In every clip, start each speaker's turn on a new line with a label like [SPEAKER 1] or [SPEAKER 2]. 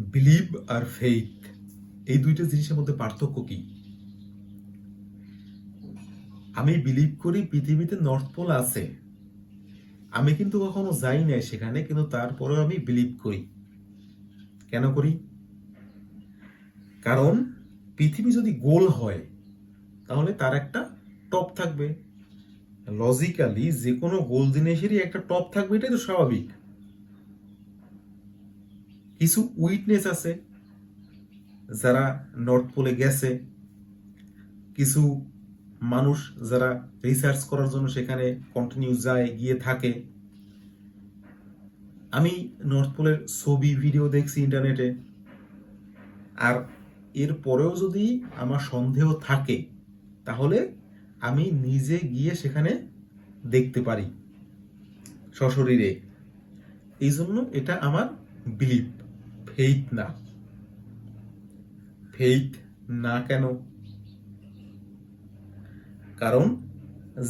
[SPEAKER 1] Believe আর faith এই দুইটা জিনিসের মধ্যে পার্থক্য কি? আমি বিলিভ করি পৃথিবীতে নর্থ পোল আছে। আমি কিন্তু কখনো যাই নাই সেখানে, কিন্তু তারপরেও আমি বিলিভ করি। কেন করি? কারণ পৃথিবী যদি গোল হয়, তাহলে তার একটা টপ থাকবে। লজিক্যালি যে কোনো গোল জিনিসেরই একটা টপ থাকবে, এটাই তো স্বাভাবিক। কিছু উইটনেস আছে যারা নর্থ পোলে গেছে, কিছু মানুষ যারা রিসার্চ করার জন্য সেখানে কন্টিনিউ যায়, গিয়ে থাকে। আমি নর্থ পোলের ছবি ভিডিও দেখছি ইন্টারনেটে আর এর পরেও যদি আমার সন্দেহ থাকে, তাহলে আমি নিজে গিয়ে সেখানে দেখতে পারি সশরীরে। এই জন্য এটা আমার বিলিভ ফেইথ না। ফেইথ না কেন? কারণ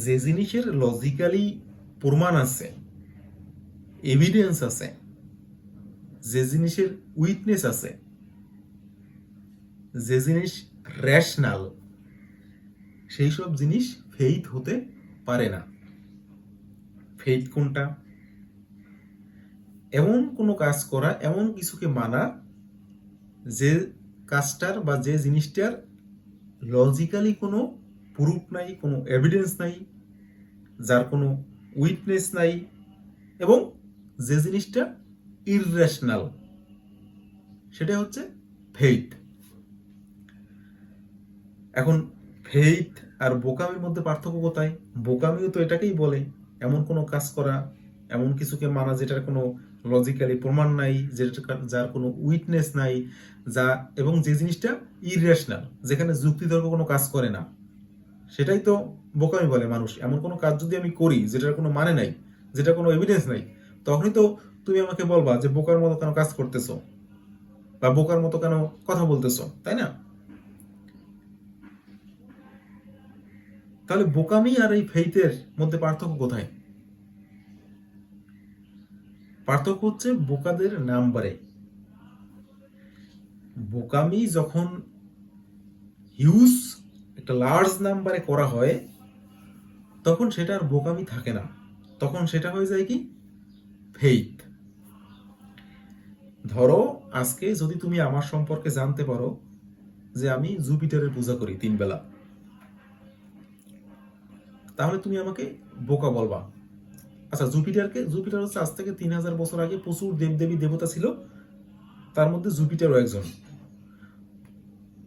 [SPEAKER 1] যে জিনিসের লজিক্যালি প্রমাণ আছে এভিডেন্স আছে, যে জিনিসের উইটনেস আছে, যে জিনিস রেশনাল সেই সব জিনিস ফেইথ হতে পারে না। ফেইথ কোনটা? এমন কোনো কাজ করা, এমন কিছুকে মানা যে কাজটার বা যে জিনিসটার লজিক্যালি কোনো প্রুফ নাই, কোনো এভিডেন্স নাই, যার কোনো উইটনেস নাই এবং যে জিনিসটা ইররেশনাল সেটা হচ্ছে ফেইথ এখন ফেইথ আর বোকামির মধ্যে পার্থক্য কোথায়? বোকামিও তো এটাকেই বলে, এমন কোনো কাজ করা এমন কিছুকে মানা যেটার কোনো লজিক্যালি প্রমাণ নাই যেটা যার কোনো উইটনেস নাই, যা, এবং যে জিনিসটা ইরেশনাল যেখানে যুক্তিতর্ক কোনো কাজ করে না। সেটাই তো বোকামি বলে মানুষ। এমন কোনো কাজ যদি আমি করি যেটার কোনো মানে নাই যেটা কোনো এভিডেন্স নাই, তখনই তো তুমি আমাকে বলবা যে বোকার মতো কেন কাজ করতেছো? বা বোকার মতো কেন কথা বলতেছো? তাই না? তাহলে বোকামি আর এই ফেইতের মধ্যে পার্থক্য কোথায়? পার্থক্য হচ্ছে বোকাদের নাম্বারে। বোকামি যখন হিউজ, একটা লার্জ নাম্বারে করা হয়, তখন সেটা আর বোকামি থাকে না। তখন সেটা হয়ে যায় কি? ফেইথ ধরো, আজকে যদি তুমি আমার সম্পর্কে জানতে পারো যে আমি জুপিটারের পূজা করি তিন বেলা তাহলে তুমি আমাকে বোকা বলবা। আচ্ছা জুপিটারকে, জুপিটার হচ্ছে আজ থেকে তিন হাজার বছর আগে প্রচুর দেবদেবী দেবতা ছিল। তার মধ্যে জুপিটারও একজন।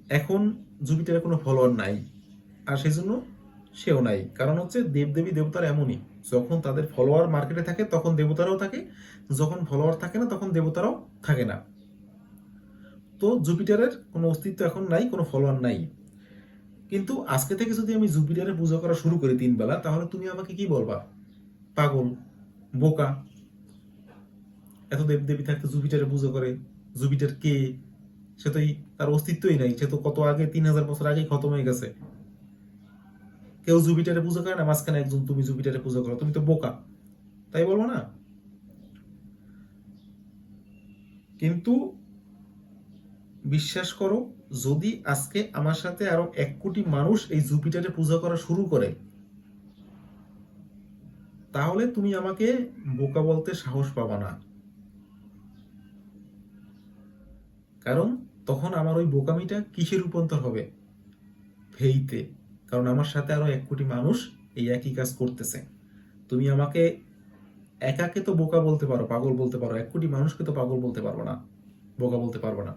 [SPEAKER 1] এখন জুপিটারের কোনো ফলোয়ার নাই। আর সেই জন্য সেও নাই। কারণ হচ্ছে দেবদেবী দেবতার এমনই। যখন তাদের ফলোয়ার মার্কেটে থাকে, তখন দেবতারাও থাকে। যখন ফলোয়ার থাকে না, তখন দেবতারাও থাকে না। তো জুপিটারের কোনো অস্তিত্ব এখন নাই, কোনো ফলোয়ার নাই। কিন্তু আজকে থেকে যদি আমি জুপিটারের পূজা করা শুরু করি তিন বেলা তাহলে তুমি আমাকে কি বলবা? পাগল, বোকা। এত দেব দেবী থাকতে জুপিটারে পুজো করে। জুপিটার কে? সে তো তার অস্তিত্বই নাই। সে তো কত আগে, তিন হাজার বছর আগেই খতম হয়ে গেছে। কেউ জুপিটারে পুজো করে না? মাঝখানে একজন, তুমি জুপিটারে পুজো করো। তুমি তো বোকা। তাই বলব না। কিন্তু বিশ্বাস করো, যদি আজকে আমার সাথে আরও এক কোটি মানুষ এই জুপিটারে পূজা করা শুরু করে তাহলে তুমি আমাকে বোকা বলতে সাহস পাবা না। কারণ তখন আমার ওই বোকামিটা কিসে রূপান্তর হবে? ফেইতে কারণ আমার সাথে আরও এক কোটি মানুষ এই একই কাজ করতেছে। তুমি আমাকে একাকে তো বোকা বলতে পারো, পাগল বলতে পারো, এক কোটি মানুষকে তো পাগল বলতে পারব না, বোকা বলতে পারব না।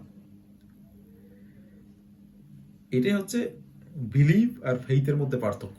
[SPEAKER 1] এটাই হচ্ছে বিলিভ আর ফেইথের মধ্যে পার্থক্য।